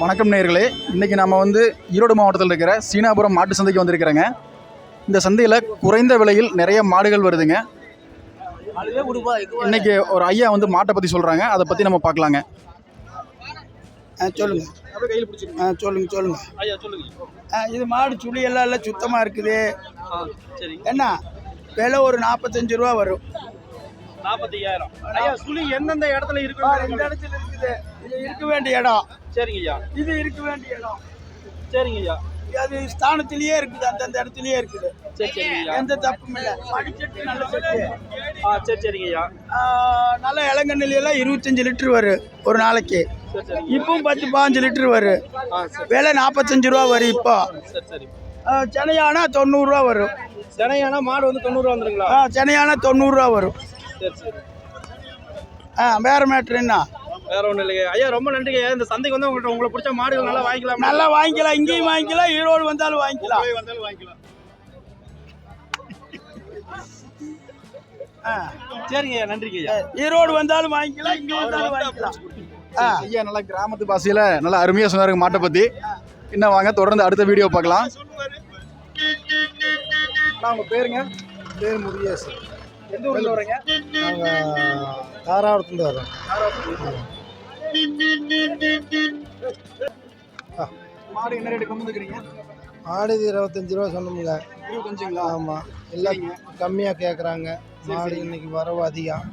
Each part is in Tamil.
வணக்கம் நேயர்களே இன்றைக்கி நம்ம வந்து ஈரோடு மாவட்டத்தில் இருக்கிற சீனாபுரம் மாட்டு சந்தைக்கு வந்திருக்கிறேங்க. இந்த சந்தையில் குறைந்த விலையில் நிறைய மாடுகள் வருதுங்க. இன்னைக்கு ஒரு ஐயா வந்து மாட்டை பற்றி சொல்கிறாங்க அதை பற்றி நம்ம பார்க்கலாங்க. ஆ சொல்லுங்க. ஆ சொல்லுங்க சொல்லுங்க. ஐயா சொல்லுங்க. ஆ, இது மாடு சுழி எல்லாம் இல்லை சுத்தமாக இருக்குது. என்ன? விலை ஒரு நாற்பத்தஞ்சு ரூபா வரும். நாற்பத்தையாயிரம் ஐயா சுழி எந்தெந்த இடத்துல இருக்கு இந்த இடத்துல இருக்குது. இது இருக்க வேண்டிய இடம். சரிங்க ஐயா இது இருக்க வேண்டிய இடம். சரிங்க ஐயா அது ஸ்தானத்திலேயே இருக்குது அந்தந்த இடத்துலயே இருக்குது. சரி சரிங்க எந்த தப்பும் இல்லை. மடிச்சட்டு நல்ல செட்டு ஆ சரி சரிங்க ஐயா நல்ல இளங்கண்ணில எல்லாம் இருபத்தஞ்சு லிட்டர் வரும் ஒரு நாளைக்கு. இப்பவும் பத்து பாஞ்சு லிட்டர் வரும் விலை நாற்பத்தஞ்சு ரூபா வரும் இப்போ. சென்னையானா தொண்ணூறுரூவா வரும் சினையானா மாடு வந்து தொண்ணூறுவா வந்துருங்களா? ஆ சென்னையானா தொண்ணூறுரூவா வரும் சரி சரி. ஆ வேற மேட்ரு என்ன? வேற ஒன்றும் இல்லைங்க ஐயா ரொம்ப நன்றிங்க ஐயா. இந்த சந்தைக்கு வந்து உங்கள்கிட்ட உங்களுக்கு பிடிச்ச மாடுகள் நல்லா வாங்கிக்கலாம். நல்லா வாங்கிக்கலாம். இங்கேயும் வாங்கிக்கலாம். ஈரோடு வந்தாலும் வாங்கிக்கலாம். வந்தாலும் வாங்கிக்கலாம். ஆ, சரிங்க ஐயா. நன்றிங்க ஐயா. ஈரோடு வந்தாலும் வாங்கிக்கலாம். இங்கே வந்தாலும் வாங்கிக்கலாம். ஆ. ஐயா நல்லா கிராமத்து பாசையில் நல்லா அருமையாக சொன்னாருங்க மாட்டை பற்றி இன்னும் வாங்க தொடர்ந்து அடுத்த வீடியோ பார்க்கலாம். உங்கள் பேருங்க? பேர் முருகேஷ் எந்த ஊரில் வரீங்க நாங்கள் தாராபுரத்துலேருந்து வரோம் மாடு என்ன ரேட்டு கொண்டு வந்துக்கிறீங்க ஆடு இது இருபத்தஞ்சி ரூபா சொன்னோமுங்க இருபத்தஞ்சுங்களா? ஆமாம் எல்லாம் கம்மியாக கேட்குறாங்க மாடு இன்னைக்கு வரவு அதிகம்.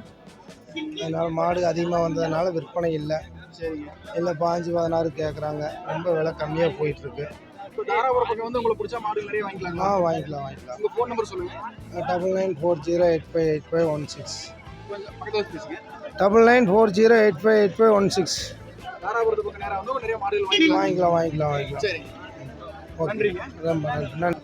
அதனால் மாடு அதிகமாக வந்ததுனால விற்பனை இல்லை. சரிங்க. இல்லை பாஞ்சு பதினாறு கேட்குறாங்க ரொம்ப விலை கம்மியாக போயிட்டுருக்கு. இப்போ தாராபுரம் பக்கம் வந்து உங்களுக்கு பிடிச்ச மாடு நிறைய ஆ வாங்கிக்கலாங்களா வாங்கிக்கலாம். வாங்கிக்கலாம் உங்கள் ஃபோன் நம்பர் சொல்லுங்கள் double nine four zero eight five eight five one six பக்கத்தில் பேசுங்க. Double nine four zero eight five eight five one six. வாங்கிக்கலாம். வாங்கிக்கலாம் வாங்கிக்கலாம் ஓகே. ரொம்ப நன்றி. நன்றி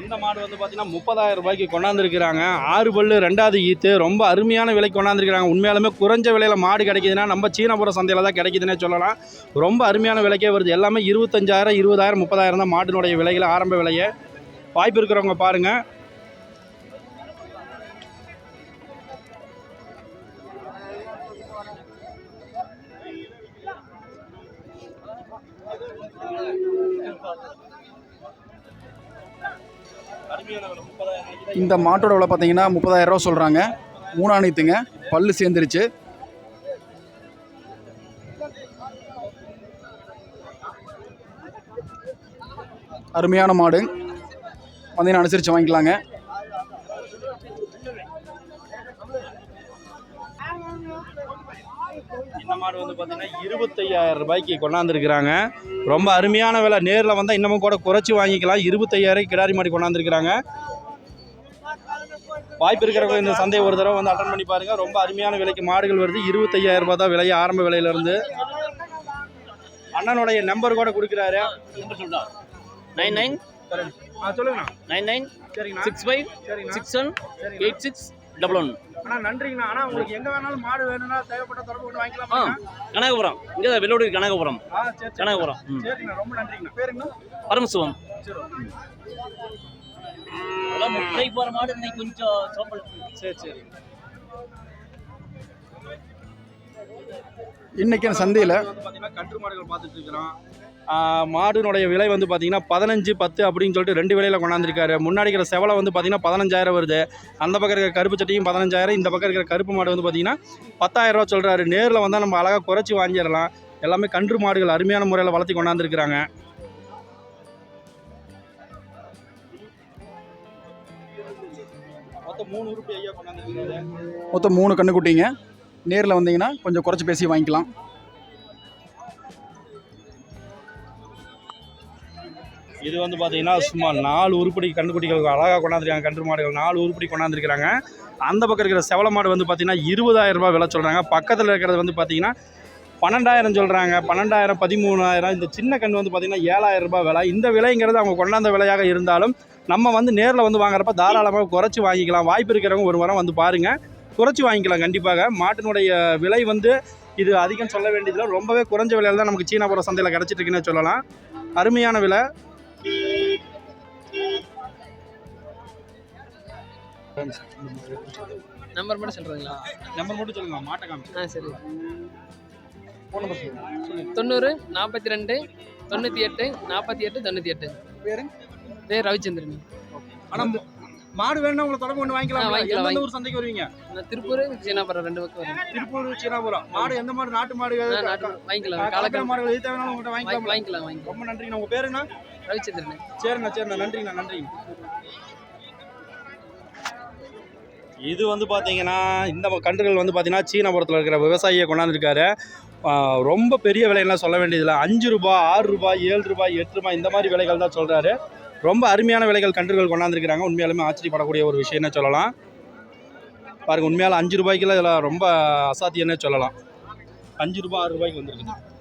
இந்த மாடு வந்து பார்த்தீங்கன்னா முப்பதாயிரம் ரூபாய்க்கு கொண்டாந்துருக்கிறாங்க. ஆறு பல்லு ரெண்டாவது ஈத்து. ரொம்ப அருமையான விலைக்கு கொண்டாந்துருக்கிறாங்க. உண்மையாலுமே குறைஞ்ச விலையில் மாடு கிடைக்குதுன்னா நம்ம சீனபுரம் சந்தையில் தான் கிடைக்குதுன்னே சொல்லலாம். ரொம்ப அருமையான விலைக்கே வருது. எல்லாமே இருபத்தஞ்சாயிரம் இருபதாயிரம் முப்பதாயிரம் தான் மாட்டினுடைய விலைகள் ஆரம்ப விலையை. வாய்ப்பு இருக்கிறவங்க பாருங்கள் இந்த மாட்டோட விலை பார்த்தீங்கன்னா முப்பதாயிரம் ரூபா சொல்கிறாங்க மூணாணித்துங்க பல்லு சேர்ந்துருச்சு. அருமையான மாடு. வந்தீங்கன்னா அனுசரித்து வாங்கிக்கலாங்க. வந்து பார்த்தீங்கன்னா இருபத்தையாயிரம் ரூபாய்க்கு கொண்டாந்துருக்கிறாங்க. ரொம்ப அருமையான விலை. நேரில் வந்தால் இன்னமும் கூட குறைச்சி வாங்கிக்கலாம். இருபத்தையாயிரம் கிடாரி மாடி கொண்டாந்துருக்கிறாங்க. வாய்ப்பு இருக்கிறவங்க இந்த சந்தையை ஒரு தடவை வந்து அட்டன் பண்ணி பாருங்க. ரொம்ப அருமையான விலைக்கு மாடுகள் வருது. இருபத்தையாயிரம் ரூபாய் தான் விலை ஆரம்ப விலையிலேருந்து. அண்ணனுடைய நம்பர் கூட கொடுக்குறாரு. நைன் நைன் ஆ சொல்லுங்கண்ணா. நைன் நைன் சரிங்கண்ணா. Six five six one eight six double one அண்ணா நன்றிங்கண்ணா. ஆனால் உங்களுக்கு எங்கே வேணாலும் மாடு வேணும்னா தேவைப்பட்ட தொடர்பு கொண்டு வாங்கிக்கலாம் கனகபுரம். இங்கே தான் வெள்ளோடி கனகபுரம். ஆ சரி சரி. கனகபுரம். சரிங்கண்ணா ரொம்ப நன்றிங்கண்ணா. பேருங்கண்ணா பரமசிவம். சரி முட்டை போகிற மாடு இன்னைக்கு கொஞ்சம் சோம்பல். சரி சரி. இன்றைக்கி சந்தையில்? வந்து பார்த்தீங்கன்னா கன்று மாடுகள் பார்த்துட்டு இருக்கிறோம். மாடுனுடைய விலை வந்து பார்த்தீங்கன்னா பதினஞ்சு பத்து அப்படின்னு சொல்லிட்டு ரெண்டு விலையில் கொண்டாந்துருக்காரு. முன்னாடி இருக்கிற செவலை வந்து பார்த்தீங்கன்னா பதினஞ்சாயிரம் வருது. அந்த பக்கம் இருக்கிற கருப்பு சட்டியும் பதினஞ்சாயிரம். இந்த பக்கம் இருக்கிற கருப்பு மாடு வந்து பார்த்தீங்கன்னா பத்தாயிரம் ரூபா சொல்கிறாரு நேரில் வந்தால் நம்ம அழகாக குறைச்சி வாங்கிடலாம். எல்லாமே கன்று மாடுகள் அருமையான முறையில் வளர்த்தி கொண்டாந்துருக்குறாங்க. மொத்தம் மூணு உருப்படி ஐயா மொத்தம் மூணு கண்ணுக்குட்டிங்க நேரில் வந்தீங்கன்னா கொஞ்சம் குறைச்சி பேசி வாங்கிக்கலாம். இது வந்து பார்த்தீங்கன்னா சும்மா நாலு உருப்படி கண்டுக்குட்டிகள் அழகாக கொண்டாந்துருக்காங்க கன்று மாடுகள் நாலு உருப்படி கொண்டாந்துருக்கிறாங்க. அந்த பக்கம் இருக்கிற செவல மாடு வந்து பார்த்தீங்கன்னா இருபதாயிரம் ரூபாய் விலை சொல்கிறாங்க பக்கத்தில் இருக்கிறது வந்து பார்த்தீங்கன்னா பன்னெண்டாயிரம் சொல்கிறாங்க பன்னெண்டாயிரம் பதிமூணாயிரம் இந்த சின்ன கன்று வந்து பார்த்திங்கன்னா ஏழாயிரம் ரூபாய் விலை. இந்த விலைங்கிறது அவங்க கொண்டாந்த விலையாக இருந்தாலும் நம்ம வந்து நேரில் வந்து வாங்குறப்ப தாராளமாக குறைச்சி வாங்கிக்கலாம். வாய்ப்பு இருக்கிறவங்க ஒரு வாரம் வந்து பாருங்கள் குறைச்சி வாங்கிக்கலாம் கண்டிப்பாக. மாட்டினுடைய விலை வந்து இது அதிகம் சொல்ல வேண்டியதில்லை. ரொம்பவே குறைஞ்ச விலையில் தான் நமக்கு சீனாபுரம் சந்தையில் கிடச்சிட்டு இருக்குன்னு சொல்லலாம். அருமையான விலை. நம்பர் மட்டும் சொல்கிறீங்களா நம்பர் மட்டும் சொல்லுங்க மாட்டை காமிச்சு. ஆ சரி. ஃபோன் நம்பர் சொல்லுங்க. தொண்ணூறு நாற்பத்தி ரெண்டு தொண்ணூற்றி எட்டு நாற்பத்தி எட்டு தொண்ணூற்றி எட்டு பேரு? பேர் ரவிச்சந்திரன். ஆனால் மாடு வேணும்னா உங்களை தொடர்பு கொண்டு வாங்கிக்கலாம் வாங்கிக்கலாம், எந்த ஊர் சந்தைக்கு வருவீங்க? நான் திருப்பூர் சீனாபுரம் ரெண்டு பக்கம் வரும் திருப்பூர் சீனாபுரம் மாடு எந்த மாடு நாட்டு மாடு? வாங்கிக்கலாம். கலக்கிற மாடுகள் எது தேவைனாலும் உங்கள்கிட்ட வாங்கி வாங்கிக்கலாம் வாங்கிக்கலாம். வாங்கிக்கலாம் ரொம்ப நன்றிங்கண்ணா. உங்கள் பேருண்ணா ரவிச்சந்திரன். சரிண்ணா சரிண்ணா. நன்றிங்கண்ணா நன்றிங்க இது வந்து பார்த்தீங்கன்னா இந்த கன்றுகள் வந்து பார்த்தீங்கன்னா சீனபுரத்தில் இருக்கிற விவசாயியை கொண்டாந்துருக்காரு. ரொம்ப பெரிய விலையெல்லாம் சொல்ல வேண்டியதில்லை. அஞ்சு ரூபாய் ஆறு ரூபாய் ஏழு ரூபாய் எட்டு ரூபாய் இந்த மாதிரி விலைகள் தான் சொல்கிறாரு ரொம்ப அருமையான விலைகள் கன்றுகள் கொண்டாந்துருக்கிறாங்க. உண்மையாலுமே ஆச்சரியப்படக்கூடிய ஒரு விஷயம்னு சொல்லலாம். பாருங்கள் உண்மையால அஞ்சு ரூபாய்க்குலாம் இதெல்லாம் ரொம்ப அசாத்தியம்னே சொல்லலாம். அஞ்சு ரூபாய் ஆறு ரூபாய்க்கு வந்துருக்குது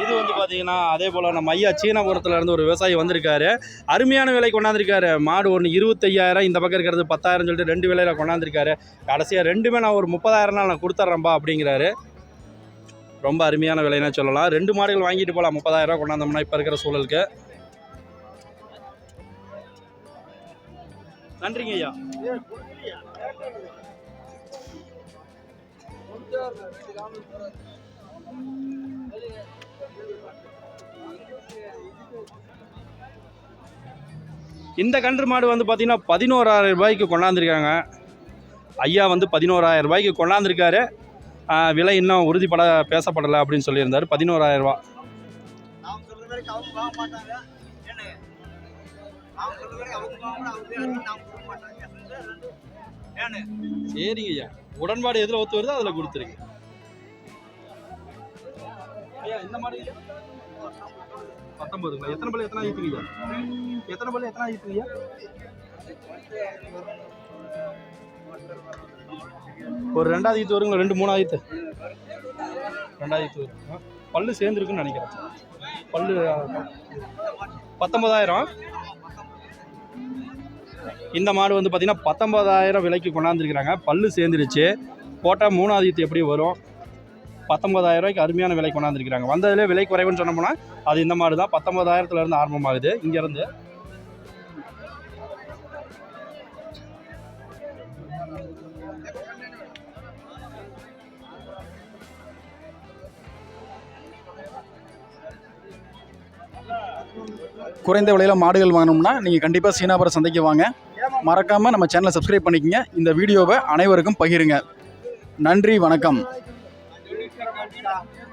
இது வந்து பார்த்தீங்கன்னா அதே போல் நம்ம ஐயா சீனாபுரத்தில் இருந்து ஒரு விவசாயி வந்திருக்காரு. அருமையான விலை கொண்டாந்துருக்காரு. மாடு ஒன்று இருபத்தையாயிரம் இந்த பக்கம் இருக்கிறது பத்தாயிரம் சொல்லிட்டு ரெண்டு விலையில் கொண்டாந்துருக்காரு. கடைசியாக ரெண்டுமே நான் ஒரு முப்பதாயிரம் நான் கொடுத்துட்றேன்பா அப்படிங்கிறாரு. ரொம்ப அருமையான விலைனா சொல்லலாம். ரெண்டு மாடுகள் வாங்கிட்டு போகலாம் முப்பதாயிரம் கொண்டாந்தோம்னா இப்போ இருக்கிற சூழலுக்கு. நன்றிங்க ஐயா. இந்த கன்று மாடு வந்து பார்த்தீங்கன்னா பதினோராயிரம் ரூபாய்க்கு கொண்டாந்துருக்காங்க. ஐயா வந்து பதினோராயிரம் ரூபாய்க்கு கொண்டாந்துருக்காரு. விலை இன்னும் உறுதிப்பட பேசப்படலை அப்படின்னு சொல்லியிருந்தாரு. பதினோராயிரம் ரூபா. சரிங்க ஐயா உடன்பாடு எதில் ஒத்து வருதோ அதில் கொடுத்துருங்க. ஐயா இந்த பத்தொன்பதுங்களா எத்தனை பல்லு எத்தனை ஆயிட்டுங்க எத்தனை பல்லு எத்தனை ஆயிட்டுங்க ஒரு ரெண்டாவது ஈத்து வருங்களா ரெண்டு மூணு ஆயிரத்து ரெண்டாவது ஈத்து வரும் பல்லு சேர்ந்துருக்குன்னு நினைக்கிறேன். பல்லு பத்தொன்பதாயிரம். இந்த மாடு வந்து பார்த்தீங்கன்னா பத்தொன்பதாயிரம் விலைக்கு கொண்டாந்துருக்குறாங்க. பல்லு சேர்ந்துருச்சு. போட்டால் மூணாவது ஈத்து எப்படி வரும். பத்தொன்பதாயிரம் ரூபாய்க்கு அருமையான விலை கொண்டாந்துருக்காங்க வந்ததுல விலை குறைவுன்னு சொன்னோம்னா அது இந்த மாடு தான் பத்தொன்பதாயிரத்துல இருந்து ஆரம்பமாகுது. இங்கேருந்து குறைந்த விலையில் மாடுகள் வாங்கணும்னா நீங்கள் கண்டிப்பாக சீனாபுரம் சந்தைக்கு வாங்க. மறக்காமல் நம்ம சேனலை சப்ஸ்கிரைப் பண்ணிக்கங்க. இந்த வீடியோவை அனைவருக்கும் பகிருங்க. நன்றி வணக்கம். 了。